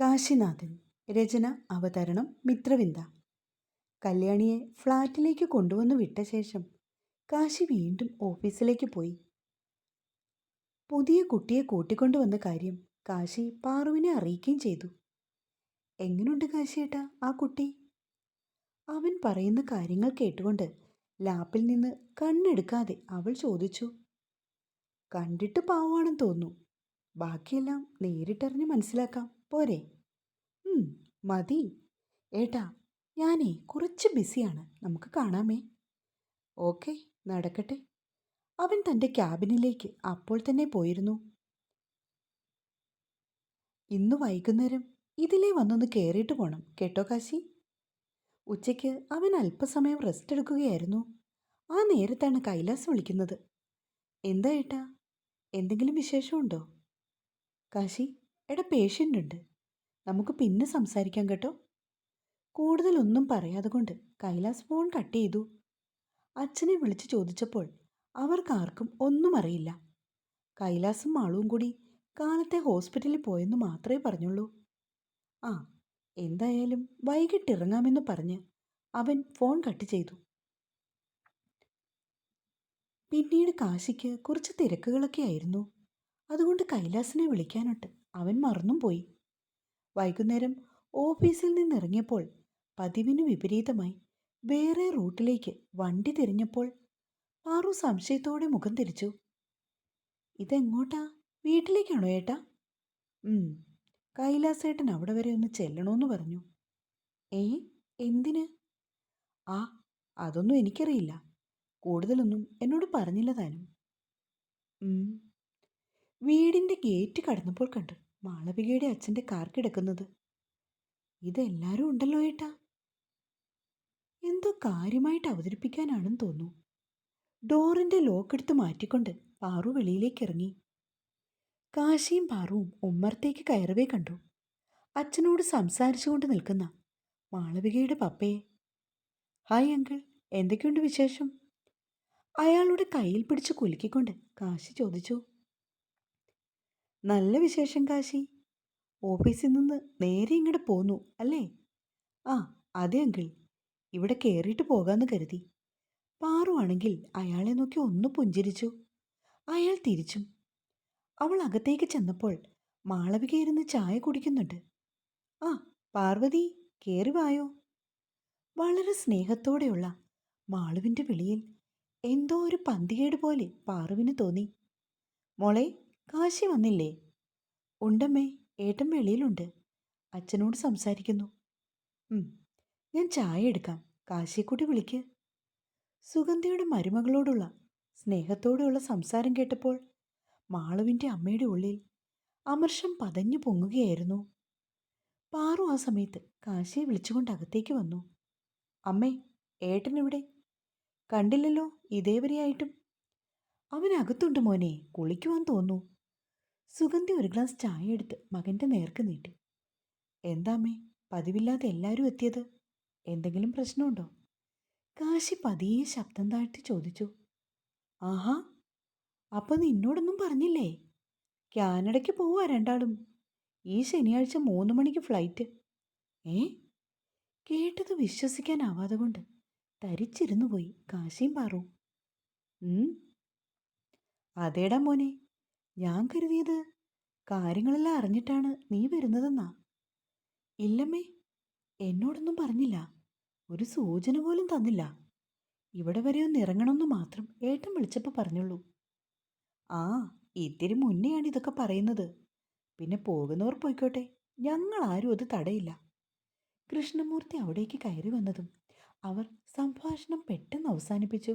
കാശിനാഥൻ. രചന അവതരണം മിത്രവിന്ദ. കല്യാണിയെ ഫ്ലാറ്റിലേക്ക് കൊണ്ടുവന്നു വിട്ട ശേഷം കാശി വീണ്ടും ഓഫീസിലേക്ക് പോയി. പുതിയ കുട്ടിയെ കൂട്ടിക്കൊണ്ടുവന്ന കാര്യം കാശി പാറുവിനെ അറിയിക്കുകയും ചെയ്തു. എങ്ങനെയുണ്ട് കാശിയേട്ടാ ആ കുട്ടി? അവൻ പറയുന്ന കാര്യങ്ങൾ കേട്ടുകൊണ്ട് ലാപ്പിൽ നിന്ന് കണ്ണെടുക്കാതെ അവൾ ചോദിച്ചു. കണ്ടിട്ട് പാവാണെന്ന് തോന്നുന്നു. ബാക്കിയെല്ലാം നേരിട്ടറിഞ്ഞ് മനസ്സിലാക്കാം. പോരെ? മതി. ഏട്ടാ ഞാനേ കുറച്ച് ബിസിയാണ്. നമുക്ക് കാണാമേ. ഓക്കെ നടക്കട്ടെ. അവൻ തന്റെ ക്യാബിനിലേക്ക് അപ്പോൾ തന്നെ പോയിരുന്നു. ഇന്ന് വൈകുന്നേരം ഇതിലേ വന്നൊന്ന് കയറിയിട്ട് പോകണം കേട്ടോ കാശി? ഉച്ചയ്ക്ക് അവൻ അല്പസമയം റെസ്റ്റ് എടുക്കുകയായിരുന്നു. ആ നേരത്താണ് കൈലാസ് വിളിക്കുന്നത്. എന്താ ഏട്ടാ? എന്തെങ്കിലും വിശേഷമുണ്ടോ? കാശി എടാ പേഷ്യന്റ് ഉണ്ട്. നമുക്ക് പിന്നെ സംസാരിക്കാം കേട്ടോ. കൂടുതലൊന്നും പറയാതെ കൊണ്ട് കൈലാസ് ഫോൺ കട്ട് ചെയ്തു. അച്ഛനെ വിളിച്ച് ചോദിച്ചപ്പോൾ അവർക്കാർക്കും ഒന്നും അറിയില്ല. കൈലാസും ആളും കൂടി കാലത്തെ ഹോസ്പിറ്റലിൽ പോയെന്ന് മാത്രമേ പറഞ്ഞുള്ളൂ. ആ എന്തായാലും വൈകിട്ട് ഇറങ്ങാമെന്ന് പറഞ്ഞ് അവൻ ഫോൺ കട്ട് ചെയ്തു. പിന്നീട് കാശിക്ക് കുറച്ച് തിരക്കുകളൊക്കെ ആയിരുന്നു. അതുകൊണ്ട് കൈലാസിനെ വിളിക്കാനൊട്ട് അവൻ മറന്നും പോയി വൈകുന്നേരം ഓഫീസിൽ നിന്നിറങ്ങിയപ്പോൾ പതിവിന് വിപരീതമായി വേറെ റൂട്ടിലേക്ക് വണ്ടി തിരിഞ്ഞപ്പോൾ പാറു സംശയത്തോടെ മുഖം തിരിച്ചു. ഇതെങ്ങോട്ടാ? വീട്ടിലേക്കാണോ ഏട്ടാ? കൈലാസേട്ടൻ അവിടെ വരെ ഒന്ന് ചെല്ലണമെന്ന് പറഞ്ഞു. ഏ എന്തിന്? ആ അതൊന്നും എനിക്കറിയില്ല. കൂടുതലൊന്നും എന്നോട് പറഞ്ഞില്ല താനും. വീടിന്റെ ഗേറ്റ് കടന്നപ്പോൾ കണ്ടു മാളവികയുടെ അച്ഛന്റെ കാർ കിടക്കുന്നത്. ഇതെല്ലാവരും ഉണ്ടല്ലോ ഏട്ടാ. എന്തോ കാര്യമായിട്ട് അവതരിപ്പിക്കാനാണെന്ന് തോന്നുന്നു. ഡോറിന്റെ ലോക്കെടുത്ത് മാറ്റിക്കൊണ്ട് പാറു വെളിയിലേക്ക് ഇറങ്ങി. കാശിയും പാറുവും ഉമ്മറത്തേക്ക് കയറവേ കണ്ടു. അച്ഛനോട് സംസാരിച്ചുകൊണ്ട് നിൽക്കുന്ന മാളവികയുടെ പപ്പയെ. ഹായ് അങ്കിൾ എന്തൊക്കെയുണ്ട് വിശേഷം? അയാളുടെ കയ്യിൽ പിടിച്ച് കുലുക്കിക്കൊണ്ട് കാശി ചോദിച്ചു. നല്ല വിശേഷം കാശി. ഓഫീസിൽ നിന്ന് നേരെ ഇങ്ങോട്ട് പോന്നു അല്ലേ? ആ അതെ അങ്കിൾ. ഇവിടെ കയറിയിട്ട് പോകാമെന്ന് കരുതി. പാറുവാണെങ്കിൽ അയാളെ നോക്കി ഒന്ന് പുഞ്ചിരിച്ചു. അയാൾ തിരിച്ചും. അവൾ അകത്തേക്ക് ചെന്നപ്പോൾ മാളവിക ഇരുന്ന് ചായ കുടിക്കുന്നുണ്ട്. ആ പാർവതി കയറി വായോ? വളരെ സ്നേഹത്തോടെയുള്ള മാളുവിന്റെ വിളിയിൽ എന്തോ ഒരു പന്തികേട് പോലെ പാറുവിന് തോന്നി. മോളെ കാശി വന്നില്ലേ? ഉണ്ടമ്മേ ഏട്ടൻ വെളിയിലുണ്ട്. അച്ഛനോട് സംസാരിക്കുന്നു. ഞാൻ ചായ എടുക്കാം. കാശിക്കുട്ടി വിളിക്ക്. സുഗന്ധിയുടെ മരുമകളോടുള്ള സ്നേഹത്തോടെയുള്ള സംസാരം കേട്ടപ്പോൾ മാളുവിന്റെ അമ്മയുടെ ഉള്ളിൽ അമർഷം പതഞ്ഞു പൊങ്ങുകയായിരുന്നു. പാറു ആ സമയത്ത് കാശിയെ വിളിച്ചുകൊണ്ട് അകത്തേക്ക് വന്നു. അമ്മേ ഏട്ടൻ എവിടെ കണ്ടില്ലല്ലോ ഇതേവരെയായിട്ടും. അവനകത്തുണ്ട് മോനെ കുളിക്കുവാൻ തോന്നു സുഗന്ധി ഒരു ഗ്ലാസ് ചായ എടുത്ത് മകന്റെ നേർക്ക് നീട്ടി. എന്താമ്മേ പതിവില്ലാതെ എല്ലാവരും എത്തിയത്? എന്തെങ്കിലും പ്രശ്നമുണ്ടോ? കാശി പതിയെ ശബ്ദം താഴ്ത്തി ചോദിച്ചു. ആഹാ അപ്പൊ നിന്നോടൊന്നും പറഞ്ഞില്ലേ? കാനഡയ്ക്ക് പോവാ രണ്ടാളും. ഈ ശനിയാഴ്ച മൂന്ന് മണിക്ക് ഫ്ലൈറ്റ്. ഏ? കേട്ടത് വിശ്വസിക്കാനാവാതെ കൊണ്ട് തരിച്ചിരുന്നു പോയി കാശിയും പാറു. അതേടാ മോനെ ഞാൻ കരുതിയത് കാര്യങ്ങളെല്ലാം അറിഞ്ഞിട്ടാണ് നീ വരുന്നതെന്നാ. ഇല്ലമ്മേ എന്നോടൊന്നും പറഞ്ഞില്ല. ഒരു സൂചന പോലും തന്നില്ല. ഇവിടെ വരെ ഒന്ന് ഇറങ്ങണമെന്ന് മാത്രം ഏട്ടൻ വിളിച്ചപ്പോൾ പറഞ്ഞുള്ളൂ. ആ ഇത്തിരി മുന്നെയാണ് ഇതൊക്കെ പറയുന്നത്. പിന്നെ പോകുന്നവർ പോയിക്കോട്ടെ ഞങ്ങൾ ആരും അത് തടയില്ല. കൃഷ്ണമൂർത്തി അവിടേക്ക് കയറി വന്നതും അവർ സംഭാഷണം പെട്ടെന്ന് അവസാനിപ്പിച്ചു.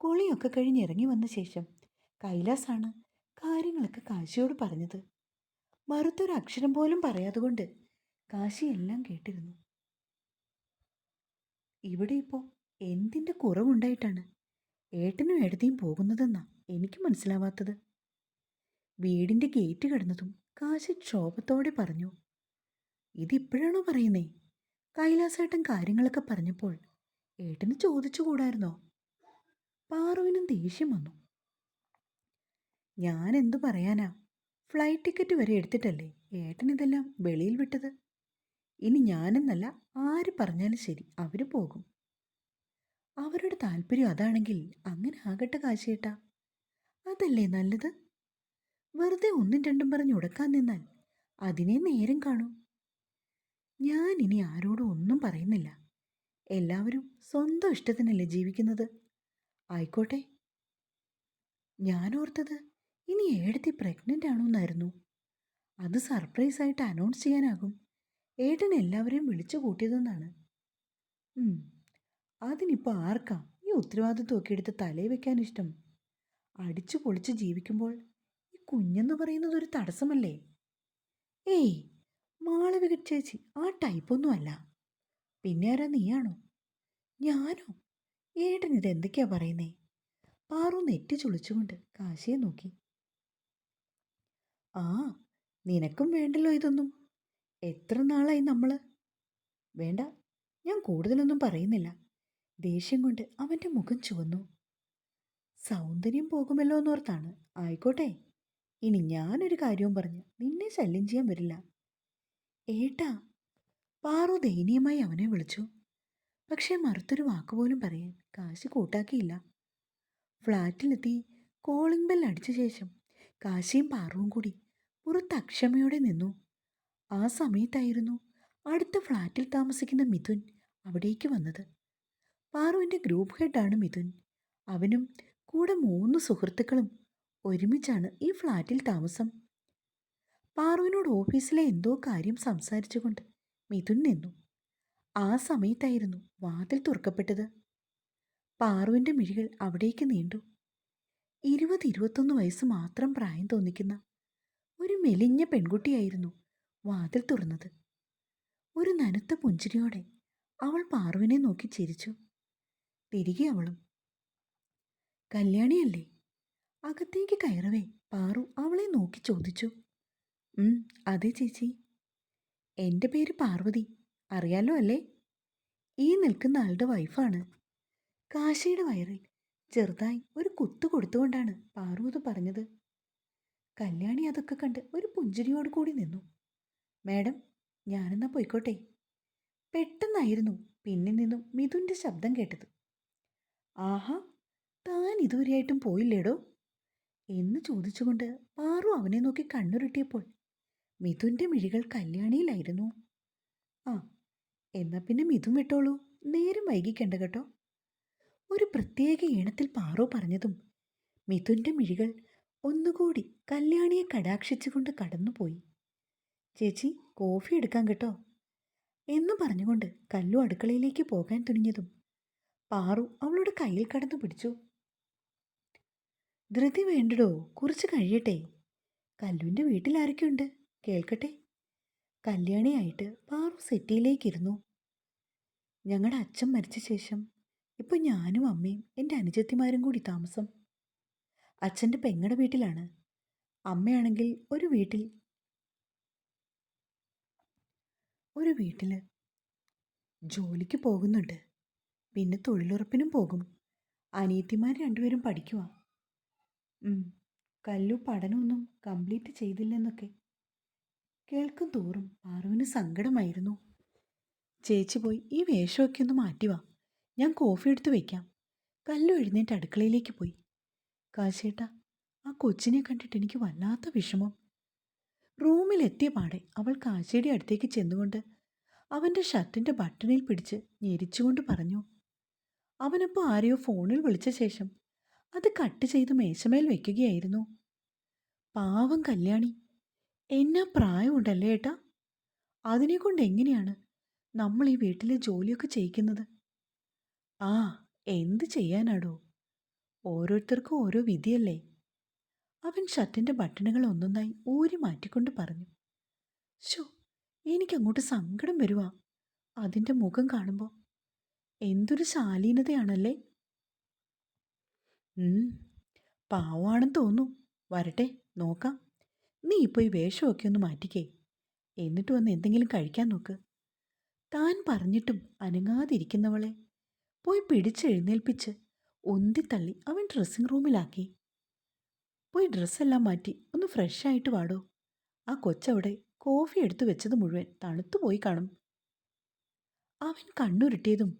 കുളിയൊക്കെ കഴിഞ്ഞ് ഇറങ്ങി വന്ന ശേഷം കൈലാസാണ് കാര്യങ്ങളൊക്കെ കാശിയോട് പറഞ്ഞത്. മറുത്തൊരു അക്ഷരം പോലും പറയാതെ കൊണ്ട് കാശി എല്ലാം കേട്ടിരുന്നു. ഇവിടെ ഇപ്പോൾ എന്തിന്റെ കുറവുണ്ടായിട്ടാണ്? ഏട്ടനും എഴുതിയും പോകുന്നതെന്നാ എനിക്ക് മനസ്സിലാവാത്തത്. വീടിന്റെ ഗേറ്റ് കടന്നതും കാശി ക്ഷോഭത്തോടെ പറഞ്ഞു ഇതിപ്പോഴാണോ പറയുന്നേ? കൈലാസേട്ടൻ കാര്യങ്ങളൊക്കെ പറഞ്ഞപ്പോൾ ഏട്ടന് ചോദിച്ചുകൂടായിരുന്നോ? പാറുവിനും ദേഷ്യം വന്നു. ഞാൻ എന്തു പറയാനാ? ഫ്ലൈറ്റ് ടിക്കറ്റ് വരെ എടുത്തിട്ടല്ലേ ഏട്ടൻ ഇതെല്ലാം വെളിയിൽ വിട്ടത്? ഇനി ഞാനെന്നല്ല ആര് പറഞ്ഞാലും ശരി അവർ പോകും. അവരുടെ താല്പര്യം അതാണെങ്കിൽ അങ്ങനെ ആകട്ടെ കാശിയേട്ടാ. അതല്ലേ നല്ലത്? വെറുതെ ഒന്നും രണ്ടും പറഞ്ഞ് ഉടക്കാൻ നിന്നാൽ അതിനെ നേരം കാണൂ. ഞാൻ ഇനി ആരോടും ഒന്നും പറയുന്നില്ല. എല്ലാവരും സ്വന്തം ഇഷ്ടത്തിനല്ലേ ജീവിക്കുന്നത്? ആയിക്കോട്ടെ. ഞാൻ ഓർത്തത് ഇനി ഏടത്തി പ്രഗ്നന്റ് ആണോന്നായിരുന്നു. അത് സർപ്രൈസ് ആയിട്ട് അനൗൺസ് ചെയ്യാനാകും. ഏട്ടൻ എല്ലാവരെയും വിളിച്ചു കൂട്ടിയതെന്നാണ്. അതിനിപ്പോൾ ആർക്കാ ഈ ഉത്തരവാദിത്വമൊക്കെ എടുത്ത് തലയിൽ വെക്കാൻ ഇഷ്ടം? അടിച്ചു പൊളിച്ച് ജീവിക്കുമ്പോൾ ഈ കുഞ്ഞെന്ന് പറയുന്നത് ഒരു തടസ്സമല്ലേ? ഏയ് മാളവിക ചേച്ചി ആ ടൈപ്പൊന്നും അല്ല. പിന്നെ ആരാ നീയാണോ? ഞാനോ? ഏട്ടൻ ഇത് എന്തൊക്കെയാ പറയുന്നേ? പാറു നെറ്റി ചുളിച്ചുകൊണ്ട് കാശിയെ നോക്കി. ആ നിനക്കും വേണ്ടല്ലോ ഇതൊന്നും. എത്ര നാളായി നമ്മൾ വേണ്ട ഞാൻ കൂടുതലൊന്നും പറയുന്നില്ല. ദേഷ്യം കൊണ്ട് അവന്റെ മുഖം ചുവന്നു. സൗന്ദര്യം പോകുമല്ലോ എന്നോർത്താണ്. ആയിക്കോട്ടെ ഇനി ഞാനൊരു കാര്യവും പറഞ്ഞ് നിന്നെ ശല്യം ചെയ്യാൻ വരില്ല. ഏട്ടാ പാറു ദയനീയമായി അവനെ വിളിച്ചു. പക്ഷേ മറുത്തൊരു വാക്കുപോലും പറയാൻ കാശ് കൂട്ടാക്കിയില്ല. ഫ്ലാറ്റിലെത്തി കോളിംഗ് ബെൽ അടിച്ച ശേഷം കാശിയും പാറുവും കൂടി പുറത്ത് അക്ഷമയോടെ നിന്നു. ആ സമയത്തായിരുന്നു അടുത്ത ഫ്ലാറ്റിൽ താമസിക്കുന്ന മിഥുൻ അവിടേക്ക് വന്നത്. പാറുവിന്റെ ഗ്രൂപ്പ് ഹെഡാണ് മിഥുൻ. അവനും കൂടെ മൂന്ന് സുഹൃത്തുക്കളും ഒരുമിച്ചാണ് ഈ ഫ്ലാറ്റിൽ താമസം. പാറുവിനോട് ഓഫീസിലെ എന്തോ കാര്യം സംസാരിച്ചുകൊണ്ട് മിഥുൻ നിന്നു. ആ സമയത്തായിരുന്നു വാതിൽ തുറക്കപ്പെട്ടത്. പാറുവിന്റെ മിഴികൾ അവിടേക്ക് നീണ്ടു. ഇരുപത് ഇരുപത്തൊന്ന് വയസ്സ് മാത്രം പ്രായം തോന്നിക്കുന്ന മെലിഞ്ഞ പെൺകുട്ടിയായിരുന്നു വാതിൽ തുറന്നത്. ഒരു നനുത്ത പുഞ്ചിരിയോടെ അവൾ പാറുവിനെ നോക്കി ചിരിച്ചു. തിരികെ അവളും കല്യാണിയല്ലേ? അകത്തേക്ക് കയറവേ. പാറു അവളെ നോക്കി ചോദിച്ചു. അതെ ചേച്ചി. എന്റെ പേര് പാർവതി. അറിയാലോ അല്ലേ? ഈ നിൽക്കുന്ന ആളുടെ വൈഫാണ്. കാശിയുടെ വയറിൽ ചെറുതായി ഒരു കുത്തു കൊടുത്തുകൊണ്ടാണ് പാറു അത് പറഞ്ഞത്. കല്യാണി അതൊക്കെ കണ്ട് ഒരു പുഞ്ചിരിയോട് കൂടി നിന്നു. മാഡം ഞാനെന്നാ പോയിക്കോട്ടെ. പെട്ടെന്നായിരുന്നു പിന്നിൽ നിന്നും മിഥുന്റെ ശബ്ദം കേട്ടത്. ആഹാ താൻ ഇതുവരെയായിട്ടും പോയില്ലേടോ? എന്ന് ചോദിച്ചുകൊണ്ട് പാറു അവനെ നോക്കി കണ്ണുരുട്ടിയപ്പോൾ മിഥുന്റെ മിഴികൾ കല്യാണിയിലായിരുന്നു. ആ എന്നാ പിന്നെ മിഥുൻ വിട്ടോളൂ. നേരം വൈകിക്കണ്ട കേട്ടോ. ഒരു പ്രത്യേക ഈണത്തിൽ പാറു പറഞ്ഞതും മിഥുന്റെ മിഴികൾ ഒന്നുകൂടി കല്യാണിയെ കടാക്ഷിച്ചുകൊണ്ട് കടന്നുപോയി. ചേച്ചി കോഫി എടുക്കാൻ കേട്ടോ. എന്ന് പറഞ്ഞുകൊണ്ട് കല്ലു അടുക്കളയിലേക്ക് പോകാൻ തുനിഞ്ഞതും പാറു അവളുടെ കയ്യിൽ കടന്നു പിടിച്ചു. ധൃതി വേണ്ടടോ കുറച്ച് കഴിയട്ടെ. കല്ലുവിന്റെ വീട്ടിലാരൊക്കെയുണ്ട് കേൾക്കട്ടെ. കല്യാണിയായിട്ട് പാറു സെറ്റിയിലേക്കിരുന്നു. ഞങ്ങളുടെ അച്ഛൻ മരിച്ച ശേഷം ഇപ്പം ഞാനും അമ്മയും എന്റെ അനുജത്തിമാരും കൂടി താമസം. അച്ഛന്റെ പെങ്ങടെ വീട്ടിലാണ്. അമ്മയാണെങ്കിൽ ഒരു വീട്ടിൽ. ഒരു വീട്ടിൽ. ജോലിക്ക് പോകുന്നുണ്ട്. പിന്നെ തൊഴിലുറപ്പിനും പോകും. അനിയത്തിമാർ രണ്ടുപേരും പഠിക്കുക കല്ലു പഠനമൊന്നും കംപ്ലീറ്റ് ചെയ്തില്ലെന്നൊക്കെ. കേൾക്കും തോറും പാറുവിന് സങ്കടമായിരുന്നു. ചേച്ചി പോയി ഈ വേഷമൊക്കെ ഒന്ന് മാറ്റിവാ. ഞാൻ കോഫി എടുത്ത് വയ്ക്കാം കല്ലു എഴുന്നേറ്റ് അടുക്കളയിലേക്ക് പോയി. കാശേട്ടാ ആ കൊച്ചിനെ കണ്ടിട്ട് എനിക്ക് വല്ലാത്ത വിഷമം. റൂമിലെത്തിയ പാടെ അവൾ കാശിയുടെ അടുത്തേക്ക് ചെന്നുകൊണ്ട് അവന്റെ ഷർട്ടിന്റെ ബട്ടണിൽ പിടിച്ച് ഞെരിച്ചുകൊണ്ട് പറഞ്ഞു അവനപ്പോൾ ആരെയോ ഫോണിൽ വിളിച്ച ശേഷം അത് കട്ട് ചെയ്ത് മേശമേൽ വയ്ക്കുകയായിരുന്നു പാവം കല്യാണി എന്നാ പ്രായമുണ്ടല്ലേ ഏട്ടാ? അതിനെക്കൊണ്ട് എങ്ങനെയാണ് നമ്മൾ ഈ വീട്ടിലെ ജോലിയൊക്കെ ചെയ്യിക്കുന്നത്? ആ എന്ത് ചെയ്യാനാടോ? ഓരോരുത്തർക്കും ഓരോ വിധിയല്ലേ? അവൻ ഷർട്ടിന്റെ ബട്ടണുകൾ ഒന്നൊന്നായി ഊരി മാറ്റിക്കൊണ്ട് പറഞ്ഞു. ഷോ എനിക്കങ്ങോട്ട് സങ്കടം വരുവാ. അതിന്റെ മുഖം കാണുമ്പോൾ എന്തൊരു ശാലീനതയാണല്ലേ? പാവാണെന്ന് തോന്നുന്നു. വരട്ടെ നോക്കാം. നീ ഇപ്പോൾ ഈ വേഷമൊക്കെ ഒന്ന് മാറ്റിക്കേ. എന്നിട്ട് വന്ന് എന്തെങ്കിലും കഴിക്കാൻ നോക്ക്. താൻ പറഞ്ഞിട്ടും അനങ്ങാതിരിക്കുന്നവളെ പോയി പിടിച്ചെഴുന്നേൽപ്പിച്ച് ഉന്തിത്തള്ളി അവൻ ഡ്രസ്സിംഗ് റൂമിലാക്കി പോയി ഡ്രസ്സെല്ലാം മാറ്റി ഒന്ന് ഫ്രഷ് ആയിട്ട് വാടോ. ആ കൊച്ചവിടെ കോഫി എടുത്തു വെച്ചത് മുഴുവൻ തണുത്തു പോയി കാണും. അവൻ കണ്ണുരുട്ടിയതും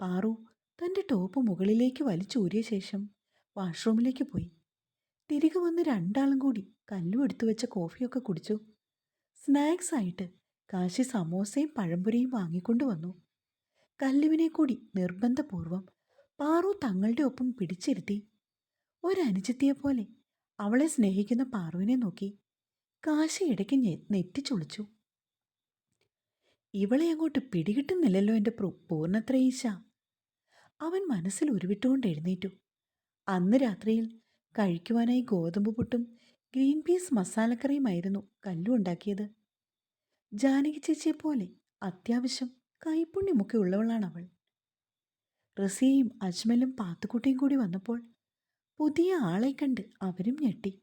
പാറു തന്റെ ടോപ്പ് മുകളിലേക്ക് വലിച്ചൂരിയ ശേഷം വാഷ്റൂമിലേക്ക് പോയി. തിരികെ വന്ന് രണ്ടാളും കൂടി കല്ലു എടുത്തു വെച്ച കോഫിയൊക്കെ കുടിച്ചു. സ്നാക്സ് ആയിട്ട് കാശി സമോസയും പഴംപൊരിയും വാങ്ങിക്കൊണ്ടു വന്നു. കല്ലുവിനെ കൂടി നിർബന്ധപൂർവം പാറു തങ്ങളുടെ ഒപ്പം പിടിച്ചിരുത്തി. ഒരനുജത്തിയെപ്പോലെ അവളെ സ്നേഹിക്കുന്ന പാറുവിനെ നോക്കി കാശി ഇടയ്ക്ക് നെറ്റിച്ചൊളിച്ചു. ഇവളെ അങ്ങോട്ട് പിടികിട്ടുന്നില്ലല്ലോ എന്റെ പൂർണത്രയീശ അവൻ മനസ്സിൽ ഉരുവിട്ടുകൊണ്ട് എഴുന്നേറ്റു. അന്ന് രാത്രിയിൽ കഴിക്കുവാനായി ഗോതമ്പ് പുട്ടും ഗ്രീൻ പീസ് മസാലക്കറിയുമായിരുന്നു കല്ലു ഉണ്ടാക്കിയത്. ജാനകി ചേച്ചിയെപ്പോലെ അത്യാവശ്യം കൈപ്പുണ്യമൊക്കെ ഉള്ളവളാണ് അവൾ റസിയയും അജ്മലും പാത്തുക്കുട്ടിയും കൂടി വന്നപ്പോൾ പുതിയ ആളെ കണ്ട് അവരും ഞെട്ടി.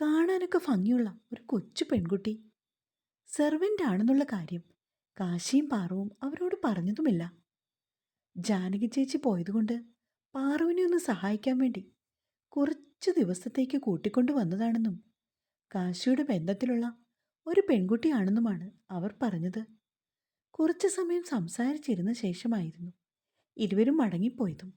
കാണാനൊക്കെ ഭംഗിയുള്ള ഒരു കൊച്ചു പെൺകുട്ടി. സെർവന്റ് ആണെന്നുള്ള കാര്യം കാശിയും പാറുവും അവരോട് പറഞ്ഞതുമില്ല. ജാനകി ചേച്ചി പോയതുകൊണ്ട് പാറുവിനെ ഒന്ന് സഹായിക്കാൻ വേണ്ടി കുറച്ച് ദിവസത്തേക്ക് കൂട്ടിക്കൊണ്ടു വന്നതാണെന്നും കാശിയുടെ ബന്ധത്തിലുള്ള ഒരു പെൺകുട്ടിയാണെന്നുമാണ് അവർ പറഞ്ഞത്. കുറച്ച് സമയം സംസാരിച്ചിരുന്ന ശേഷമായിരുന്നു. ഇരുവരും മടങ്ങിപ്പോയതും.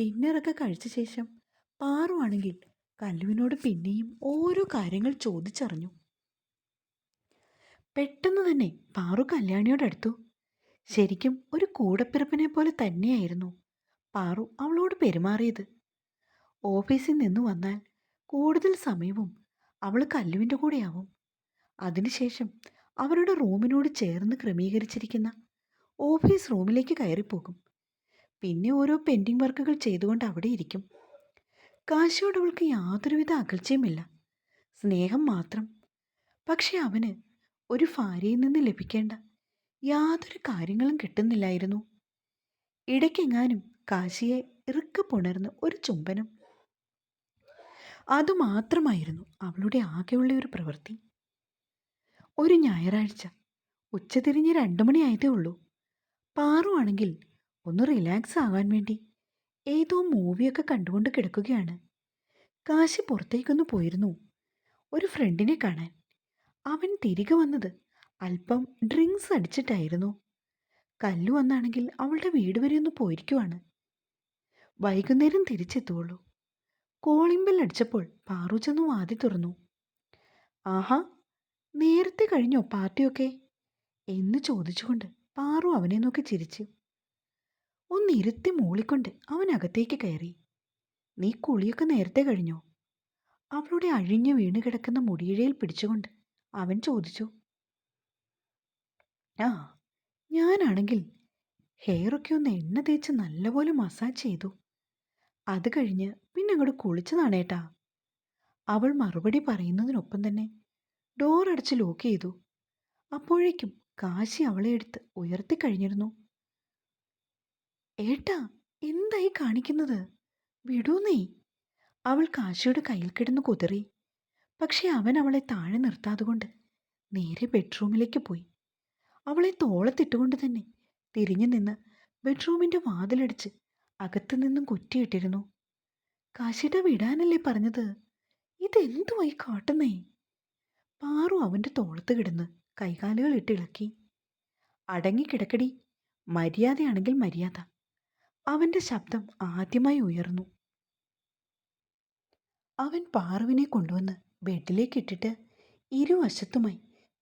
ഡിന്നറൊക്കെ കഴിച്ച ശേഷം പാറുവാണെങ്കിൽ കല്ലുവിനോട് പിന്നെയും ഓരോ കാര്യങ്ങൾ ചോദിച്ചറിഞ്ഞു. പെട്ടെന്ന് തന്നെ പാറു കല്യാണിയോടടുത്തു ശരിക്കും ഒരു കൂടപ്പിറപ്പിനെ പോലെ തന്നെയായിരുന്നു പാറു അവളോട് പെരുമാറിയത്. ഓഫീസിൽ നിന്ന് വന്നാൽ കൂടുതൽ സമയവും അവൾ കല്ലുവിന്റെ കൂടെയാവും. അതിനുശേഷം അവരുടെ റൂമിനോട് ചേർന്ന് ക്രമീകരിച്ചിരിക്കുന്ന ഓഫീസ് റൂമിലേക്ക് കയറിപ്പോകും. പിന്നെ ഓരോ പെൻഡിങ് വർക്കുകൾ ചെയ്തുകൊണ്ട് അവിടെ ഇരിക്കും. കാശിയോട് അവൾക്ക് യാതൊരുവിധ അകൽച്ചയുമില്ല. സ്നേഹം മാത്രം. പക്ഷെ അവന് ഒരു ഭാര്യയിൽ നിന്ന് ലഭിക്കേണ്ട യാതൊരു കാര്യങ്ങളും കിട്ടുന്നില്ലായിരുന്നു. ഇടയ്ക്കെങ്ങാനും കാശിയെ ഇറുക്ക പുണർന്ന് ഒരു ചുംബനം. അതുമാത്രമായിരുന്നു അവളുടെ ആകെയുള്ള ഒരു പ്രവൃത്തി. ഒരു ഞായറാഴ്ച ഉച്ചതിരിഞ്ഞ് രണ്ടു മണിയായതേ ഉള്ളൂ. പാറു ആണെങ്കിൽ ഒന്ന് റിലാക്സ് ആവാൻ വേണ്ടി ഏതോ മൂവിയൊക്കെ കണ്ടുകൊണ്ട് കിടക്കുകയാണ്. കാശി പുറത്തേക്കൊന്ന് പോയിരുന്നു. ഒരു ഫ്രണ്ടിനെ കാണാൻ. അവൻ തിരികെ വന്നത് അല്പം ഡ്രിങ്ക്സ് അടിച്ചിട്ടായിരുന്നു. കല്ലു വന്നാണെങ്കിൽ അവളുടെ വീട് വരെ ഒന്ന് പോയിരിക്കുവാണ്. വൈകുന്നേരം തിരിച്ചെത്തുള്ളൂ കോളിംഗ് അടിച്ചപ്പോൾ പാറു ചെന്നു വാതി തുറന്നു. ആഹാ നേരത്തെ കഴിഞ്ഞോ പാർട്ടിയൊക്കെ? എന്ന് ചോദിച്ചുകൊണ്ട് പാറു അവനെ നോക്കി ചിരിച്ചു. ഒന്നിരുത്തി മൂളിക്കൊണ്ട് അവൻ അകത്തേക്ക് കയറി. നീ കുളിയൊക്കെ നേരത്തെ കഴിഞ്ഞോ? അവളുടെ അഴിഞ്ഞു വീണ് കിടക്കുന്ന മുടിയിഴയിൽ പിടിച്ചുകൊണ്ട് അവൻ ചോദിച്ചു. ആ ഞാനാണെങ്കിൽ ഹെയറൊക്കെ ഒന്ന് എണ്ണ തേച്ച് നല്ലപോലെ മസാജ് ചെയ്തു. അത് കഴിഞ്ഞ് പിന്നെ അങ്ങോട്ട് കുളിച്ചതാണേട്ടാ അവൾ മറുപടി പറയുന്നതിനൊപ്പം തന്നെ ഡോർ അടച്ച് ലോക്ക് ചെയ്തു. അപ്പോഴേക്കും കാശി അവളെ എടുത്ത് ഉയർത്തി കഴിഞ്ഞിരുന്നു. ഏട്ടാ എന്തായി കാണിക്കുന്നത്? വിടൂ നീ അവൾ കാശിയുടെ കയ്യിൽ കിടന്നു കുതിറി. പക്ഷെ അവൻ അവളെ താഴെ നിർത്താതുകൊണ്ട് നേരെ ബെഡ്റൂമിലേക്ക് പോയി. അവളെ തോളത്തിട്ടുകൊണ്ട് തന്നെ തിരിഞ്ഞു നിന്ന് ബെഡ്റൂമിന്റെ വാതിലടിച്ച് അകത്തു നിന്നും കുറ്റിയിട്ടിരുന്നു. കാശിയുടെ വിടാനല്ലേ പറഞ്ഞത്? ഇതെന്തുമായി കാട്ടുന്നേ? പാറു അവന്റെ തോളത്ത് കിടന്ന് കൈകാലുകൾ ഇട്ടിളക്കി അടങ്ങിക്കിടക്കടി മര്യാദയാണെങ്കിൽ മര്യാദ. അവന്റെ ശബ്ദം ആദ്യമായി ഉയർന്നു. അവൻ പാറുവിനെ കൊണ്ടുവന്ന് ബെഡിലേക്കിട്ടിട്ട് ഇരുവശത്തുമായി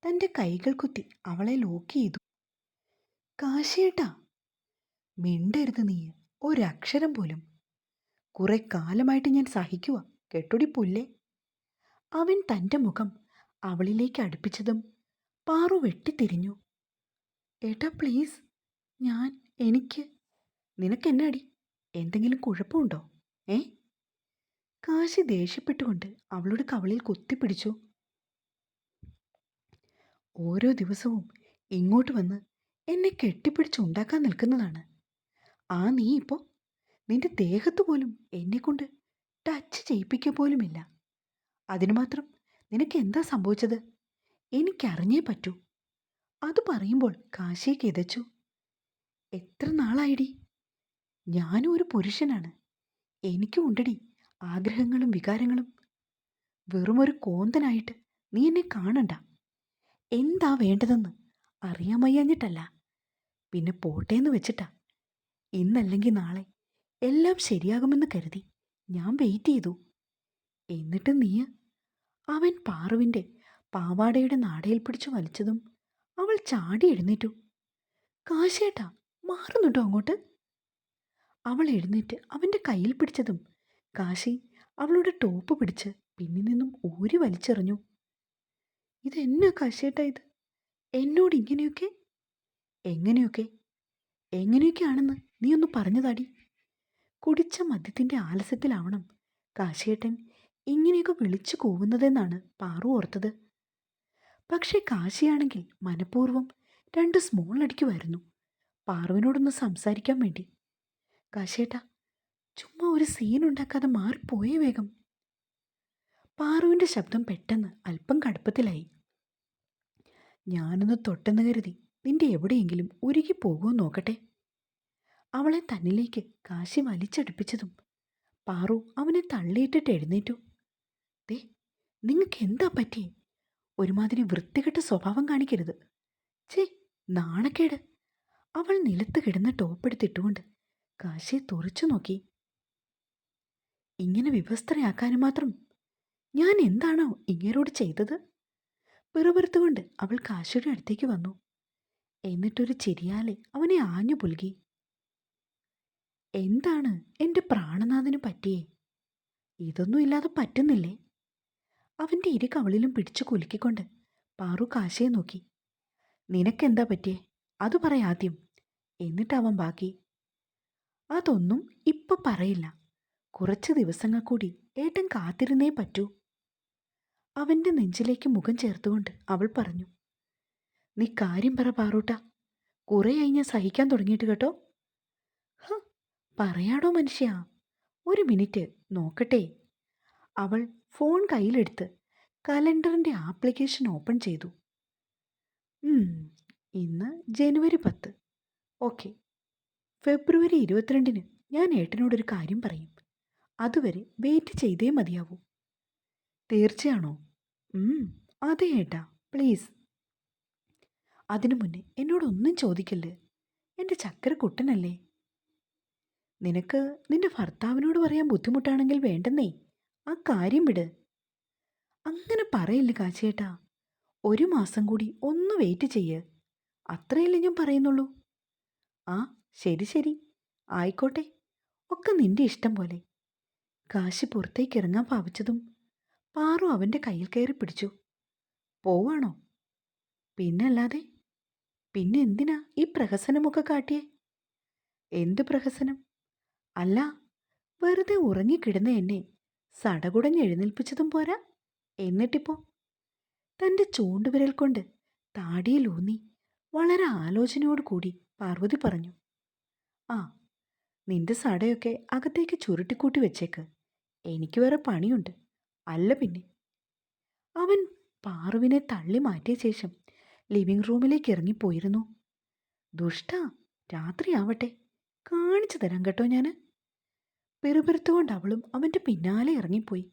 തന്റെ കൈകൾ കുത്തി അവളെ ലോക്ക് ചെയ്തു. കാശിയേട്ടാ മിണ്ടരുത് നീ. ഒരക്ഷരം പോലും. കുറെ കാലമായിട്ട് ഞാൻ സഹിക്കുക കെട്ടൊടി പുല്ലേ? അവൻ തന്റെ മുഖം അവളിലേക്ക് അടുപ്പിച്ചതും പാറു വെട്ടിത്തിരിഞ്ഞു. ഏട്ടാ പ്ലീസ് ഞാൻ എനിക്ക് നിനക്കെന്നാടി? എന്തെങ്കിലും കുഴപ്പമുണ്ടോ? ഏ? കാശി ദേഷ്യപ്പെട്ടുകൊണ്ട് അവളുടെ കവളിൽ കുത്തിപ്പിടിച്ചു. ഓരോ ദിവസവും ഇങ്ങോട്ട് വന്ന് എന്നെ കെട്ടിപ്പിടിച്ച് ഉണ്ടാക്കാൻ നിൽക്കുന്നതാണ്. ആ നീ ഇപ്പോൾ നിന്റെ ദേഹത്ത് പോലും എന്നെക്കൊണ്ട് ടച്ച് ചെയ്യിപ്പിക്കുക പോലുമില്ല. അതിനു മാത്രം നിനക്ക് എന്താ സംഭവിച്ചത്? എനിക്കറിഞ്ഞേ പറ്റൂ. അത് പറയുമ്പോൾ കാശിയെ കിതച്ചു. എത്ര നാളായിടി? ഞാനും ഒരു പുരുഷനാണ്. എനിക്കും ഉണ്ടടി ആഗ്രഹങ്ങളും വികാരങ്ങളും. വെറുമൊരു കോന്തനായിട്ട് നീ എന്നെ കാണണ്ട. എന്താ വേണ്ടതെന്ന് അറിയാൻ വയ്യാഞ്ഞിട്ടല്ല. പിന്നെ പോട്ടേന്ന് വെച്ചിട്ടാ. ഇന്നല്ലെങ്കിൽ നാളെ എല്ലാം ശരിയാകുമെന്ന് കരുതി ഞാൻ വെയിറ്റ് ചെയ്തു. എന്നിട്ട് നീ അവൻ പാറുവിന്റെ പാവാടയുടെ നാടയിൽ പിടിച്ചു വലിച്ചതും അവൾ ചാടി എഴുന്നേറ്റു. കാശേട്ടാ മാറുന്നുണ്ടോ അങ്ങോട്ട്? അവൾ എഴുന്നേറ്റ് അവന്റെ കയ്യിൽ പിടിച്ചതും. കാശി അവളുടെ ടോപ്പ് പിടിച്ച് പിന്നിൽ നിന്നും ഊരി വലിച്ചെറിഞ്ഞു. ഇതെന്നാ കാശേട്ടാ ഇത്? എന്നോട് ഇങ്ങനെയൊക്കെ? എങ്ങനെയൊക്കെ? എങ്ങനെയൊക്കെയാണെന്ന് നീ ഒന്ന് പറഞ്ഞതാടി. കുടിച്ച മദ്യത്തിന്റെ ആലസ്യത്തിലാവണം കാശിയേട്ടൻ ഇങ്ങനെയൊക്കെ വിളിച്ചു കൂവുന്നതെന്നാണ് പാറു ഓർത്തത്. പക്ഷേ കാശിയാണെങ്കിൽ മനഃപൂർവം രണ്ട് സ്മോൾ അടിക്കുമായിരുന്നു പാറുവിനോടൊന്ന് സംസാരിക്കാൻ വേണ്ടി കാശേട്ടാ ചുമ്മാ ഒരു സീൻ ഉണ്ടാക്കാതെ മാറിപ്പോയേ വേഗം. പാറുവിന്റെ ശബ്ദം പെട്ടെന്ന് അല്പം കടുപ്പത്തിലായി. ഞാനൊന്ന് തൊട്ടെന്ന് കരുതി നിന്റെ എവിടെയെങ്കിലും ഉരുകി പോകുമോ നോക്കട്ടെ. അവളെ തന്നിലേക്ക് കാശി വലിച്ചടുപ്പിച്ചതും പാറു അവനെ തള്ളിയിട്ടിട്ട് എഴുന്നേറ്റു. ദേ നിങ്ങൾക്ക് എന്താ പറ്റി? ഒരുമാതിരി വൃത്തികെട്ട സ്വഭാവം കാണിക്കരുത്. ചേ നാണക്കേട്. അവൾ നിലത്ത് കിടന്ന ടോപ്പെടുത്തിട്ടുകൊണ്ട് കാശിയെ തുറച്ചു നോക്കി. ഇങ്ങനെ വിവസ്ത്രയാക്കാനും മാത്രം ഞാൻ എന്താണോ ഇങ്ങനോട് ചെയ്തത്? പിറുപിറുത്തുകൊണ്ട് അവൾ കാശിയുടെ അടുത്തേക്ക് വന്നു. എന്നിട്ടൊരു ചിരിയാലെ അവനെ ആഞ്ഞു പുൽകി. എന്താണ് എന്റെ പ്രാണനാഥന് പറ്റിയേ? ഇതൊന്നും ഇല്ലാതെ പറ്റുന്നില്ലേ? അവന്റെ ഇരു കവളിലും പിടിച്ചു കുലുക്കിക്കൊണ്ട് പാറു കാശിയെ നോക്കി. നിനക്കെന്താ പറ്റിയേ? അത് പറയാദ്യം എന്നിട്ടവൻ ബാക്കി. അതൊന്നും ഇപ്പൊ പറയില്ല. കുറച്ച് ദിവസങ്ങൾ കൂടി ഏട്ടൻ കാത്തിരുന്നേ പറ്റൂ. അവന്റെ നെഞ്ചിലേക്ക് മുഖം ചേർത്തുകൊണ്ട് അവൾ പറഞ്ഞു നീ കാര്യം പറ പാറൂട്ട. കുറേയായി ഞാൻ സഹിക്കാൻ തുടങ്ങിയിട്ട് കേട്ടോ. പറയാടോ മനുഷ്യ. ഒരു മിനിറ്റ് നോക്കട്ടെ. അവൾ ഫോൺ കയ്യിലെടുത്ത് കലണ്ടറിന്റെ ആപ്ലിക്കേഷൻ ഓപ്പൺ ചെയ്തു. ഇന്ന് ജനുവരി പത്ത്. ഓക്കെ. ഫെബ്രുവരി ഇരുപത്തിരണ്ടിന് ഞാൻ ഏട്ടനോടൊരു കാര്യം പറയും. അതുവരെ വെയിറ്റ് ചെയ്തേ മതിയാവൂ. തീർച്ചയാണോ? അതെ ഏട്ടാ പ്ലീസ് അതിനു മുന്നേ എന്നോടൊന്നും ചോദിക്കല്ലേ? എന്റെ ചക്കര കുട്ടനല്ലേ നിനക്ക് നിന്റെ ഭർത്താവിനോട് പറയാൻ ബുദ്ധിമുട്ടാണെങ്കിൽ വേണ്ടെന്നേ ആ കാര്യം വിട്. അങ്ങനെ പറയില്ല കാച്ചേട്ടാ ഒരു മാസം കൂടി ഒന്ന് വെയിറ്റ് ചെയ്യ്. അത്രയല്ലേ ഞാൻ പറയുന്നുള്ളൂ. ആ ശരി ശരി. ആയിക്കോട്ടെ. ഒക്കെ നിന്റെ ഇഷ്ടം പോലെ. കാശി പുറത്തേക്ക് ഇറങ്ങാൻ ഭാവിച്ചതും പാറു അവന്റെ കയ്യിൽ കയറി പിടിച്ചു. പോവാണോ? പിന്നല്ലാതെ? പിന്നെ എന്തിനാ ഈ പ്രഹസനമൊക്കെ കാട്ടിയേ? എന്ത് പ്രഹസനം? അല്ല വെറുതെ ഉറങ്ങിക്കിടന്ന എന്നെ സടകുടഞ്ഞ് എഴുന്നേൽപ്പിച്ചതും പോരാ. എന്നിട്ടിപ്പോ? തന്റെ ചൂണ്ടുവിരൽ കൊണ്ട് താടിയിലൂന്നി വളരെ ആലോചനയോട് കൂടി പാർവതി പറഞ്ഞു. ആ നിന്റെ സടയൊക്കെ അകത്തേക്ക് ചുരുട്ടിക്കൂട്ടി വെച്ചേക്ക്. എനിക്ക് വേറെ പണിയുണ്ട്. അല്ല പിന്നെ. അവൻ പാറുവിനെ തള്ളി മാറ്റിയ ശേഷം ലിവിംഗ് റൂമിലേക്ക് ഇറങ്ങിപ്പോയിരുന്നു. ദുഷ്ട രാത്രിയാവട്ടെ കാണിച്ചു തരാം കേട്ടോ ഞാൻ പെറുപെറുത്തുകൊണ്ട് അവളും അവന്റെ പിന്നാലെ ഇറങ്ങിപ്പോയി.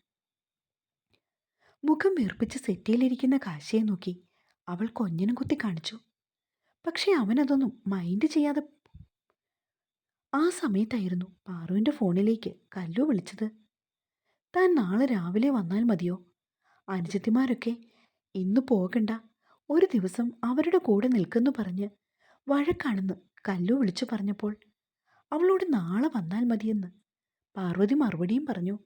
മുഖം വീർപ്പിച്ച് സെറ്റിയിലിരിക്കുന്ന കാശിയെ നോക്കി അവൾ കൊഞ്ഞിനും കുത്തി കാണിച്ചു. പക്ഷേ അവനതൊന്നും മൈൻഡ് ചെയ്യാതെ ആ സമയത്തായിരുന്നു പാറുവിന്റെ ഫോണിലേക്ക് കല്ലു വിളിച്ചത്. താൻ നാളെ രാവിലെ വന്നാൽ മതിയോ? അനുജത്തിമാരൊക്കെ ഇന്ന് പോകണ്ട. ഒരു ദിവസം അവരുടെ കൂടെ നിൽക്കുന്നു പറഞ്ഞ് വഴക്കാണെന്ന് കല്ലു വിളിച്ചു പറഞ്ഞപ്പോൾ അവളോട് നാളെ വന്നാൽ മതിയെന്ന് പാർവതി മറുപടിയും പറഞ്ഞു.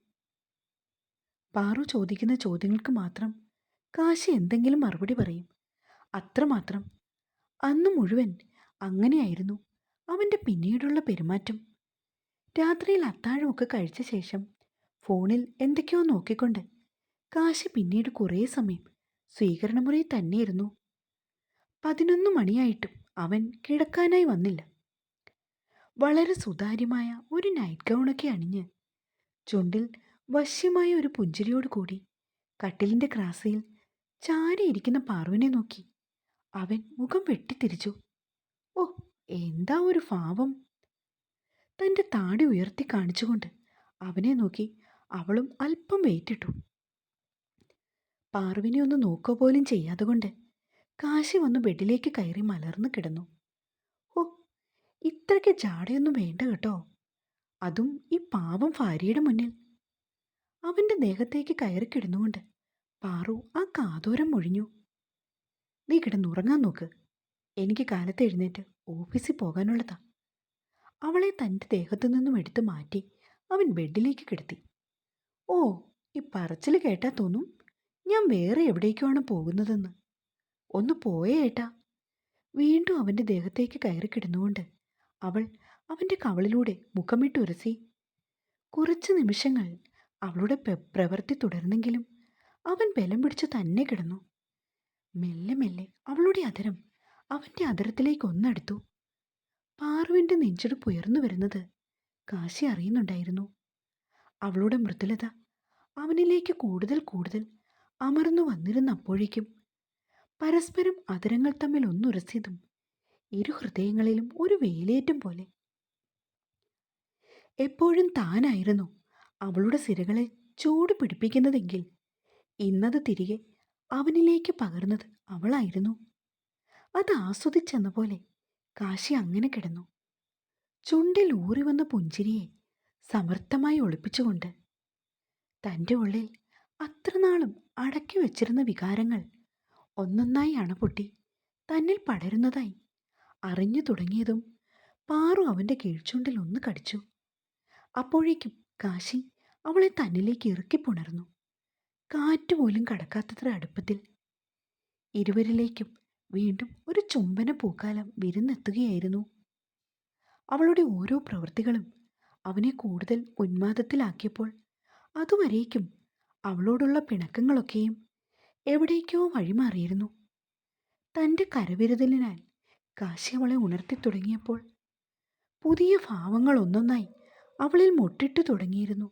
പാറു ചോദിക്കുന്ന ചോദ്യങ്ങൾക്ക് മാത്രം കാശി എന്തെങ്കിലും മറുപടി പറയും. അത്രമാത്രം. അന്ന് മുഴുവൻ അങ്ങനെയായിരുന്നു അവന്റെ പിന്നീടുള്ള പെരുമാറ്റം. രാത്രിയിൽ അത്താഴമൊക്കെ കഴിച്ച ശേഷം ഫോണിൽ എന്തൊക്കെയോ നോക്കിക്കൊണ്ട് കാശി പിന്നീട് കുറേ സമയം സ്വീകരണമുറിയിൽ തന്നെയിരുന്നു. പതിനൊന്ന് മണിയായിട്ടും അവൻ കിടക്കാനായി വന്നില്ല. വളരെ സുതാര്യമായ ഒരു നൈറ്റ് ഗൗണൊക്കെ അണിഞ്ഞ് ചുണ്ടിൽ വശ്യമായ ഒരു പുഞ്ചിരിയോട് കൂടി കട്ടിലിന്റെ ക്രാസയിൽ ചാരിയിരിക്കുന്ന പാർവിനെ നോക്കി അവൻ മുഖം വെട്ടിത്തിരിച്ചു. ഓ എന്താ ഒരു ഭാവം? തന്റെ താടി ഉയർത്തി കാണിച്ചുകൊണ്ട് അവനെ നോക്കി അവളും അല്പം വെയിറ്റിട്ടു പാർവിനെ ഒന്ന് നോക്കുക പോലും ചെയ്യാതെ കൊണ്ട് കാശി വന്ന് ബെഡിലേക്ക് കയറി മലർന്നു കിടന്നു. ഓ ഇത്രയ്ക്ക് ജാടയൊന്നും വേണ്ട കേട്ടോ. അതും ഈ പാവം ഭാര്യയുടെ മുന്നിൽ. അവന്റെ ദേഹത്തേക്ക് കയറി കിടന്നുകൊണ്ട് പാറു ആ കാതോരം മുഴിഞ്ഞു. നീ കിടന്നുറങ്ങാൻ നോക്ക്. എനിക്ക് കാലത്ത് എഴുന്നേറ്റ് ഓഫീസിൽ പോകാനുള്ളതാ. അവളെ തന്റെ ദേഹത്തു നിന്നും എടുത്തു മാറ്റി അവൻ ബെഡിലേക്ക് കിടത്തി. ഓ ഈ പറച്ചിൽ കേട്ടാ തോന്നും ഞാൻ വേറെ എവിടേക്കുമാണ് പോകുന്നതെന്ന്. ഒന്ന് പോയേ ഏട്ടാ. വീണ്ടും അവന്റെ ദേഹത്തേക്ക് കയറി കിടന്നുകൊണ്ട് അവൾ അവന്റെ കവളിലൂടെ മുഖമിട്ടുരസി കുറച്ച് നിമിഷങ്ങൾ അവളുടെ പ്ര- പ്രവൃത്തി തുടർന്നെങ്കിലും അവൻ ബലം പിടിച്ച് തന്നെ കിടന്നു. മെല്ലെ മെല്ലെ അവളുടെ അതരം അവന്റെ അതിരത്തിലേക്ക് ഒന്നെടുത്തു. പാറുവിന്റെ നെഞ്ചെടുപ്പ് ഉയർന്നു വരുന്നത് കാശി അറിയുന്നുണ്ടായിരുന്നു. അവളുടെ മൃദുലത അവനിലേക്ക് കൂടുതൽ കൂടുതൽ അമർന്നു വന്നിരുന്നപ്പോഴേക്കും പരസ്പരം അതിരങ്ങൾ തമ്മിൽ ഒന്നുരസിയതും ഇരു ഹൃദയങ്ങളിലും ഒരു വേലേറ്റം പോലെ. എപ്പോഴും താനായിരുന്നു അവളുടെ സിരകളെ ചൂട് പിടിപ്പിക്കുന്നതെങ്കിൽ ഇന്നത് തിരികെ അവനിലേക്ക് പകർന്നത് അവളായിരുന്നു. അത് ആസ്വദിച്ചെന്ന പോലെ കാശി അങ്ങനെ കിടന്നു. ചുണ്ടിൽ ഊറി വന്ന പുഞ്ചിരിയെ സമർത്ഥമായി ഒളിപ്പിച്ചുകൊണ്ട് തന്റെ ഉള്ളിൽ അത്രനാളും അടക്കി വച്ചിരുന്ന വികാരങ്ങൾ ഒന്നൊന്നായി അണപൊട്ടി തന്നിൽ പടരുന്നതായി അറിഞ്ഞു തുടങ്ങിയതും പാറു അവന്റെ കീഴ്ചുണ്ടിൽ ഒന്ന് കടിച്ചു. അപ്പോഴേക്കും കാശി അവളെ തന്നിലേക്ക് ഇറുക്കിപ്പുണർന്നു കാറ്റുപോലും കടക്കാത്തത്ര അടുപ്പത്തിൽ ഇരുവരിലേക്കും വീണ്ടും ഒരു ചുംബന പൂക്കാലം വിരുന്നെത്തുകയായിരുന്നു. അവളുടെ ഓരോ പ്രവൃത്തികളും അവനെ കൂടുതൽ ഉന്മാദത്തിലാക്കിയപ്പോൾ അതുവരേക്കും അവളോടുള്ള പിണക്കങ്ങളൊക്കെയും എവിടേക്കോ വഴിമാറിയിരുന്നു. തന്റെ കരവിരുതലിനാൽ കാശി അവളെ ഉണർത്തി തുടങ്ങിയപ്പോൾ പുതിയ ഭാവങ്ങൾ ഒന്നൊന്നായി അവളിൽ മുട്ടിട്ടു തുടങ്ങിയിരുന്നു.